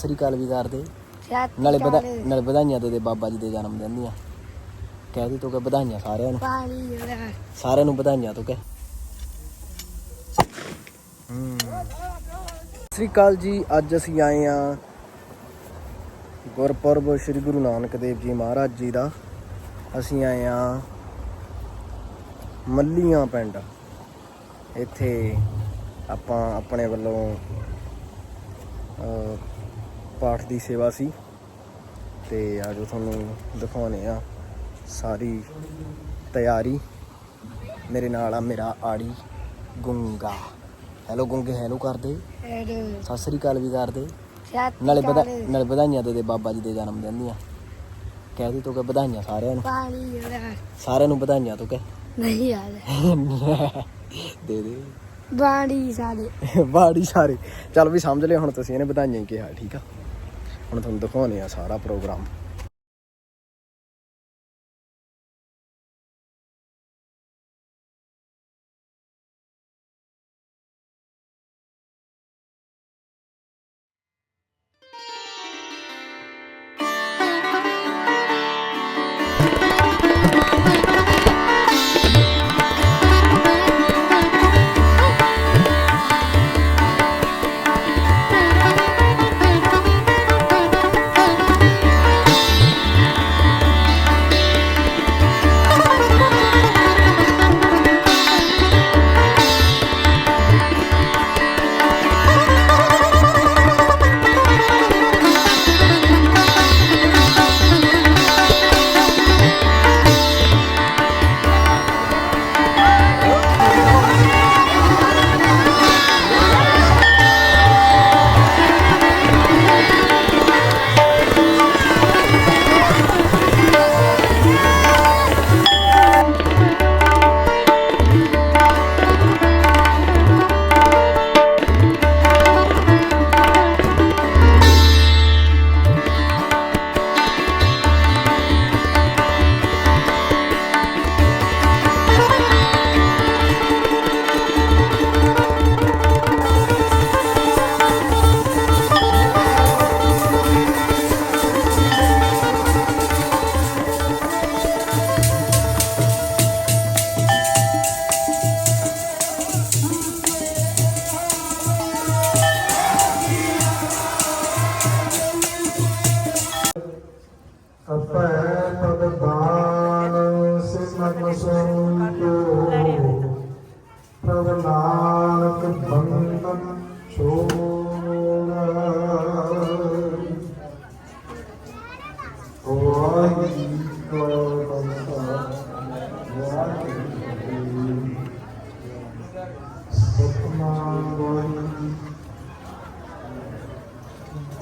ਸ੍ਰੀ ਅਕਾਲ ਵੀ ਕਰਦੇ ਨਾਲੇ ਵਧਾ। ਨਾਲੇ ਵਧਾਈਆਂ ਦੇ ਦੇ ਬਾਬਾ ਜੀ ਦੇ ਜਨਮ ਦਿਨ ਦੀਆਂ। ਕਹਿ ਦੇ ਤੂੰ ਕਿ ਵਧਾਈਆਂ ਸਾਰਿਆਂ ਨੂੰ। ਸਾਰਿਆਂ ਨੂੰ ਵਧਾਈਆਂ ਤੂੰ ਕਹਿ। ਹੂੰ ਸ੍ਰੀ ਅਕਾਲ ਜੀ ਅੱਜ ਅਸੀਂ ਆਏ ਆ ਗੁਰਪੁਰਬ ਸ੍ਰੀ ਗੁਰੂ ਨਾਨਕ ਦੇਵ ਜੀ ਮਹਾਰਾਜ ਜੀ ਦਾ। ਅਸੀਂ ਆਏ ਆ ਮੱਲੀਆਂ ਪਿੰਡ। ਇੱਥੇ ਆਪਾਂ ਆਪਣੇ ਵੱਲੋਂ ਪਾਠ ਦੀ ਸੇਵਾ ਸੀ। ਤੇ ਅੱਜ ਤੁਹਾਨੂੰ ਦਿਖਾਉਣੇ ਆ ਸਾਰੀ ਤਿਆਰੀ। ਮੇਰੇ ਨਾਲ ਆ ਮੇਰਾ ਆੜੀ ਗੁੰਗਾ। ਹੈਲੋ ਗੁੰਗੇ ਹੈਲੋ ਕਰਦੇ। ਸਤਿ ਸ੍ਰੀ ਅਕਾਲ ਵੀ ਕਰਦੇ। ਨਾਲੇ ਸ਼੍ਰੀ ਅਕਾਲ। ਨਾਲੇ ਵਧਾਈਆਂ ਦੇ ਦੇ ਬਾਬਾ ਜੀ ਦੇ ਜਨਮ ਦਿਨ ਦੀਆਂ। ਕਹਿ ਦੇ ਤੂੰ ਕਿ ਵਧਾਈਆਂ ਸਾਰਿਆਂ ਨੂੰ। ਸਾਰਿਆਂ ਨੂੰ ਵਧਾਈਆਂ ਤੂੰ ਕਹਿ। ਨਹੀਂ ਯਾਰ। ਦੇ ਦੇ। ਬਾਣੀ ਸਾਡੇ ਬਾੜੀ ਸਾਰੇ। ਚੱਲ ਵੀ ਸਮਝ ਲਿਓ ਹੁਣ ਤੁਸੀਂ ਇਹਨੇ ਵਧਾਈਆਂ ਹੀ ਕਿਹਾ ਠੀਕ ਆ। ਹੁਣ ਤੁਹਾਨੂੰ ਦਿਖਾਉਣੇ ਆ ਸਾਰਾ ਪ੍ਰੋਗਰਾਮ।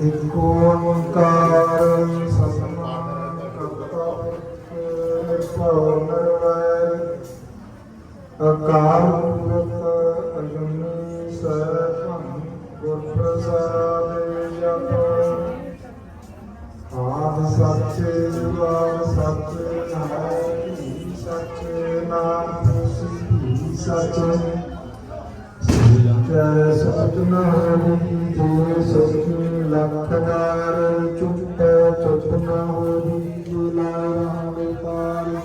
ਇਕ ਓੰਕਾਰ ਸਤਨਾਮ ਕਰਤਾ ਪੁਰਖ ਨਿਰਭਉ ਅਕਾਲ ਮੂਰਤ ਅਜੂਨੀ ਸੈਭੰ ਗੁਰ ਪ੍ਰਸਾਦ ਜਪੁ ਸੱਚ ਜੁਗਾਦ ਸੱਚੇ ਨਾਮ ਸੱਚੇ ਨਾਮ ਤੁਸੀ ਸੱਚੇ ਜੈ ਸਤਨਾਮ ਜੀ ਸਤਿ ਲਖਦਾਰ ਚੁੱਪ ਚੁੱਪ ਨਾ ਹੋਈ ਦੁਲਾਰਾ ਵਿਕਾਰ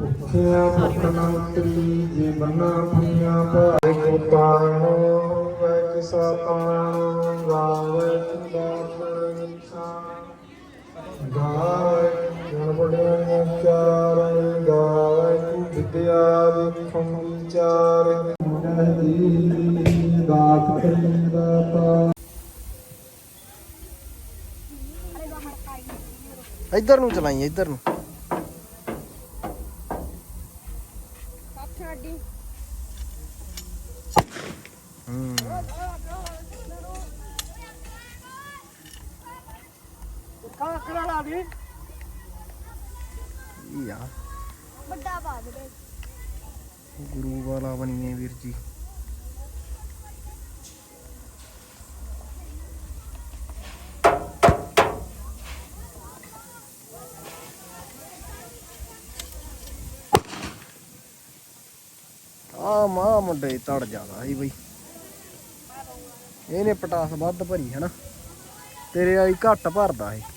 ਭੁਖਿਆ ਭੁਖਨੰਤਰੀ ਜੇ ਬਨਾ ਭੁਈਆ ਭਾਇ ਕੋ ਪਾਣੋ ਵੈ ਕਿਸਾ ਪਾਣੋ ਗਾਵੇ ਦਾਤ ਵਿਦਿਆ ਵਿਖੰ ਵਿਚਾਰ ਦਾਤ ਕਰੀ ਦਾਤਾ ਇੱਧਰ ਨੂੰ ਚਲਾਈ ਇੱਧਰ ਨੂੰ। ਹੂੰ। ਕਾਕਰਾ ਲਾ ਦੇ। ਇਹ ਆ? ਵੱਡਾ ਪਾ ਦੇ ਗੁਰੂ ਵਾਲਾ ਬਣੀਏ ਵੀਰ ਜੀ। ਆ ਮਾਂ ਮੁੰਡੇ ਤੜ ਜ਼ਿਆਦਾ ਸੀ ਬਈ। ਇਹਨੇ ਪਟਾਸ ਵੱਧ ਭਰੀ ਹੈ ਨਾ। ਤੇਰੇ ਵਾਲੀ ਘੱਟ ਭਰਦਾ ਇਹ।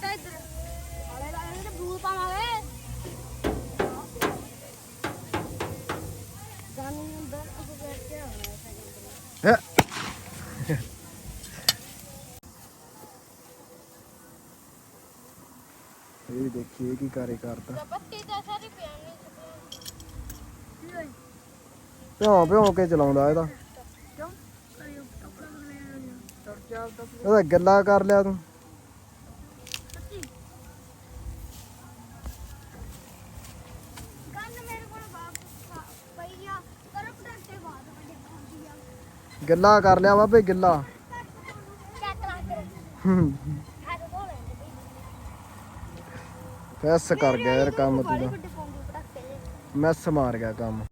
ਸਿੱਟਾ ਇੱਧਰ। ਆਲੇ ਲਾਏ ਤੇ ਬੂਲ ਪਾਵਾਂਗੇ ਗਾਨੀ ਅੰਦਰ ਅਬ ਬੈਠ ਕੇ ਆਉਣਾ ਹੈ ਹੈਂ। ਇਹ ਦੇਖੀਏ ਕੀ ਕਾਰੇ ਕਰਦਾ। ਪੱਤੀ ਤਾਂ ਸਾਰੀ ਪਿਆਣੀ ਭਿਉਂ ਭਿਉਂ ਕੇ ਚਲਾਉਂਦਾ ਇਹਦਾ। ਕਿਉਂ? ਕਰਿਓ ਕੱਪੜਾ ਬਦਲੇ ਤੁਰ ਜਾ? ਤਾਂ ਇਹਦਾ ਗੱਲਾਂ ਕਰ ਲਿਆ ਤੂੰ ਸੱਚੀ ਗੰਨ ਮੇਰੇ ਕੋਲ ਵਾਪਸ ਪਈ ਆ ਕਰ ਘੰਟੇ ਬਾਅਦ ਵੱਡੇ ਖਾਂਦੀ ਆ ਗਿੱਲਾ ਕਰ ਲਿਆ ਬਾਬੇ ਗਿੱਲਾ। ਚੈੱਕ ਫੈਸ ਕਰ ਗਿਆ ਯਾਰ ਕੰਮ ਤੂੰ ਦਾ ਮੈਸ ਮਾਰ ਗਿਆ ਕੰਮ।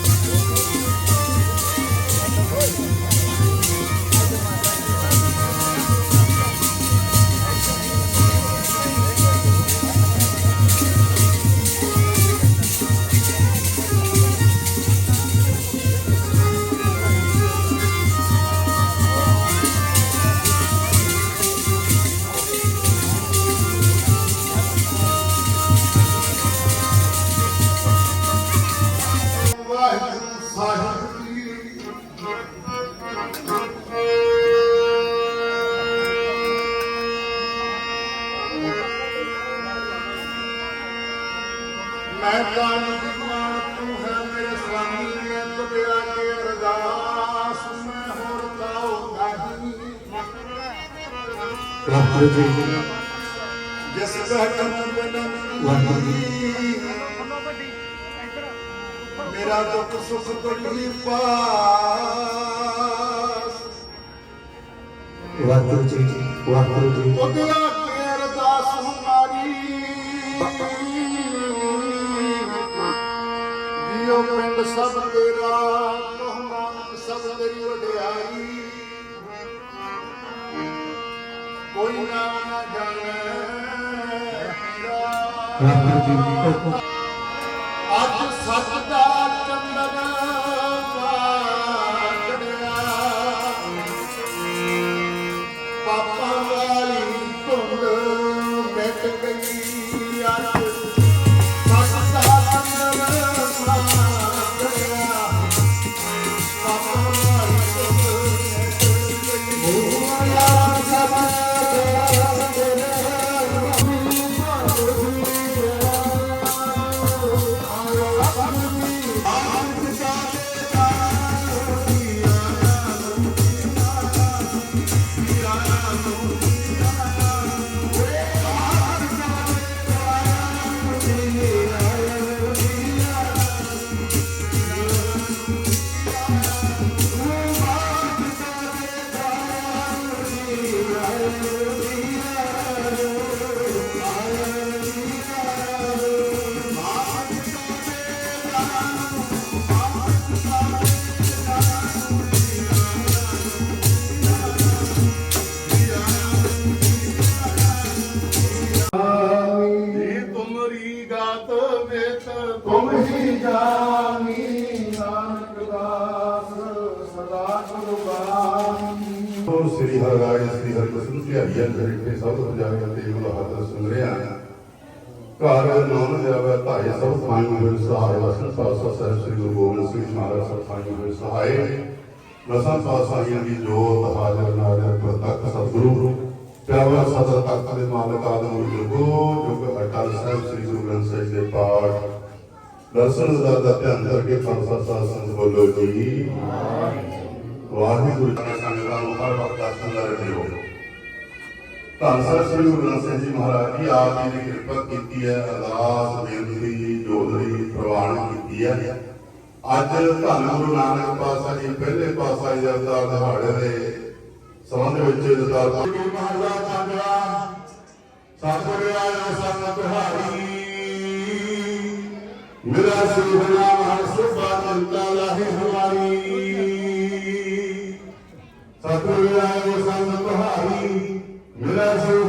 ਵਾਹਿਗੁਰੂ ਜੀ ਜਿਸ ਬਹਿਕਮ ਬਨਮ ਵਾਹਿਗੁਰੂ ਮੇਰਾ ਦੁੱਖ ਸੁਖ ਤੁਲੀ ਪਾਸ। ਵਾਹਿਗੁਰੂ ਜੀ ਵਾਹਿਗੁਰੂ ਜੀ। ਉਦਲਾ ਕੇ ਅਰਦਾਸ ਹਮਾਰੀ ਪਿੰਡ ਸਭ ਤੇਰਾ ਨਾਨਕ ਸਭ ਤੇਰੀ ਵਡਿਆਈ। ਕੋਈ ਨਾ ਜਾਣੇ ਵਾਹਿਗੁਰੂ ਜੀ ਅੱਜ ਸੱਚ ਦਾ ਚੰਦਨ ਗੁਰਬਾਨੀ ਉਹ ਸ੍ਰੀ ਹਰਿਰਾਜ ਸ੍ਰੀ ਹਰਿਕ੍ਰਿਸ਼ਨ ਧਿਆਈਆਂ ਜਿਹੜੇ ਸਭ ਤੋਂ ਜਾਗਿਆ ਤੇ ਗੁਰੂ ਹਰਿ ਸੁਣ ਰਿਆ ਘਰ ਨਾਮ ਜਾਵੇ ਧਾਏ ਸਭ ਪਾਈ ਹੋਏ ਸਹਾਇ ਵਸਨ ਸਾਸਾ ਸਾਹਿਬ ਸ੍ਰੀ ਗੁਰੂ ਗੋਬਿੰਦ ਸਿੰਘ ਮਹਾਰਾਜ ਸਭ ਪਾਈ ਹੋਏ ਸਹਾਇ ਰਸਨ ਪਾਸਾਈਆਂ ਦੀ ਜੋਤ ਹਾਜ਼ਰ ਨਾਜ਼ਰ ਪ੍ਰਤੱਖ ਸਤਿਗੁਰੂ। ਪਿਆਵਾ ਸਦਰ ਤਖਤ ਦੇ ਮਾਲਕ ਆਦਮ ਜੁਗੋ, ਜੁਗ ਅਟਲ ਸਾਹਿਬ ਸ੍ਰੀ ਗੁਰੂ ਗ੍ਰੰਥ ਸਾਹਿਬ ਦੇ ਪਾਠ। ਦਰਸ਼ਨ ਦਾ ਦਾ ਧਿਆਨ ਕਰਕੇ ਖਾਲਸਾ ਸਾਧ ਸੰਗਤ ਬੋਲੋ ਜੀ। ਵਾਹਿਗੁਰੂ ਜੀ ਸੰਗਤਾਂ ਨੂੰ ਹਰ ਵਕਤ ਦਰਸ਼ਨ ਦਾ ਰੱਖਿਓ ਧੰਨ ਸਾਹਿਬ ਸ੍ਰੀ ਗੁਰੂ ਗ੍ਰੰਥ ਸਾਹਿਬ ਜੀ ਮਹਾਰਾਜ ਜੀ, ਆਪ ਜੀ ਨੇ ਕਿਰਪਾ ਕੀਤੀ ਹੈ, ਅਰਦਾਸ, ਬੇਨਤੀ ਜੋਦਰੀ ਪ੍ਰਵਾਨ ਕੀਤੀ ਹੈ। ਅੱਜ ਧੰਨ ਗੁਰੂ ਨਾਨਕ ਪਾਤਸ਼ਾਹ ਜੀ ਪਹਿਲੇ ਪਾਤਸ਼ਾਹ ਜੀ ਦੇ ਦਿਹਾੜੇ ਦੇ ਸੰਬੰਧ ਵਿੱਚ ਜਦਾਰ ਗੁਰੂ ਮਹਾਰਾਜ ਚਾਂਦਰਾ ਸਤਿਗੁਰੂ ਆਇਓ ਸੰਤ ਤੁਹਾਡੀ ਮੇਰਾ ਸੁਖ ਨਾਮ ਹਰ ਸੁਭਾ ਚਿੰਤਾ ਸਤਿਗੁਰੂ ਆਇਓ ਸੰਤ ਤੁਹਾਡੀ ਮੇਰਾ ਸੁਖ